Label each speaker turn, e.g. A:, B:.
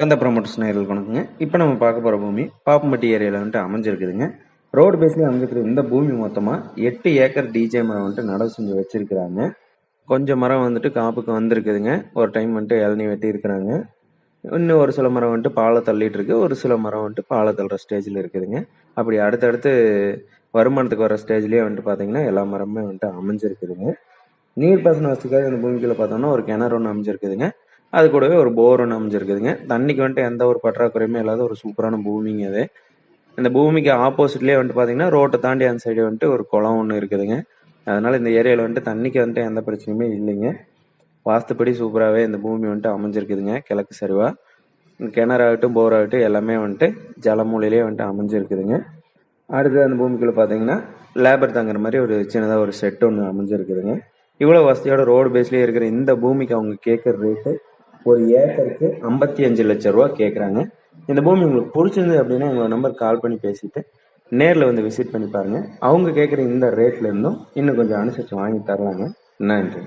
A: கந்த promoters நேரில் வணக்கங்க. இப்போ நம்ம பார்க்க போகிற பூமி பாப்பம்பட்டி ஏரியாவில் வந்துட்டு அமைஞ்சிருக்குதுங்க. ரோடு பேஸ்லேயே அமைஞ்சிருக்கிற இந்த பூமி மொத்தமாக எட்டு ஏக்கர் டிஜே மரம் வந்துட்டு நடவு செஞ்சு வச்சுருக்கிறாங்க. கொஞ்சம் மரம் வந்துட்டு காப்புக்கு வந்திருக்குதுங்க. ஒரு டைம் வந்துட்டு இளநீ வெட்டி இருக்கிறாங்க. இன்னும் ஒரு சில மரம் வந்துட்டு பாலை தள்ளிட்டு இருக்கு. ஒரு சில மரம் வந்துட்டு பாலை தள்ளுற ஸ்டேஜில் இருக்குதுங்க. அப்படி அடுத்தடுத்து வருமானத்துக்கு வர ஸ்டேஜ்லேயே வந்துட்டு பார்த்தீங்கன்னா எல்லா மரமுமே வந்துட்டு அமைஞ்சிருக்குதுங்க. நீர்ப்பாசன வசதிக்காக இந்த பூமிக்குள்ளே பார்த்தோம்னா ஒரு கிணறு ஒன்று அமைஞ்சிருக்குதுங்க. அது கூடவே ஒரு போர் ஒன்று அமைஞ்சிருக்குதுங்க. தண்ணிக்கு வந்துட்டு எந்த ஒரு பற்றாக்குறையுமே இல்லாத ஒரு சூப்பரான பூமிங்க அது. இந்த பூமிக்கு ஆப்போசிட்லேயே வந்துட்டு பார்த்தீங்கன்னா ரோட்டை தாண்டி அந்த சைடு வந்துட்டு ஒரு குளம் ஒன்று இருக்குதுங்க. அதனால இந்த ஏரியாவில் வந்துட்டு தண்ணிக்கு வந்துட்டு எந்த பிரச்சனையுமே இல்லைங்க. வாஸ்துப்படி சூப்பராகவே இந்த பூமி வந்துட்டு அமைஞ்சிருக்குதுங்க கிழக்கு சரிவா. கிணறாகட்டும் போர் ஆகட்டும் எல்லாமே வந்துட்டு ஜலமூலையிலே வந்துட்டு அமைஞ்சிருக்குதுங்க. அடுத்து அந்த பூமிக்குள்ளே பார்த்தீங்கன்னா லேபர் தங்குற மாதிரி ஒரு சின்னதாக ஒரு செட் ஒன்று அமைஞ்சிருக்குதுங்க. இவ்வளோ வசதியோட ரோடு பேஸ்லேயே இருக்கிற இந்த பூமிக்கு அவங்க கேட்குற ரேட்டு ஒரு ஏக்கருக்கு ஐம்பத்தி அஞ்சு லட்ச ரூபா கேட்குறாங்க இந்த பூமி உங்களுக்கு பிடிச்சிருந்து அப்படின்னா எங்களோட நம்பர் கால் பண்ணி பேசிட்டு நேரில் வந்து விசிட் பண்ணி பாருங்கள் அவங்க கேட்குற இந்த ரேட்லேருந்தும் இன்னும் கொஞ்சம் அனுசரித்து வாங்கி தரலாங்க. நன்றி.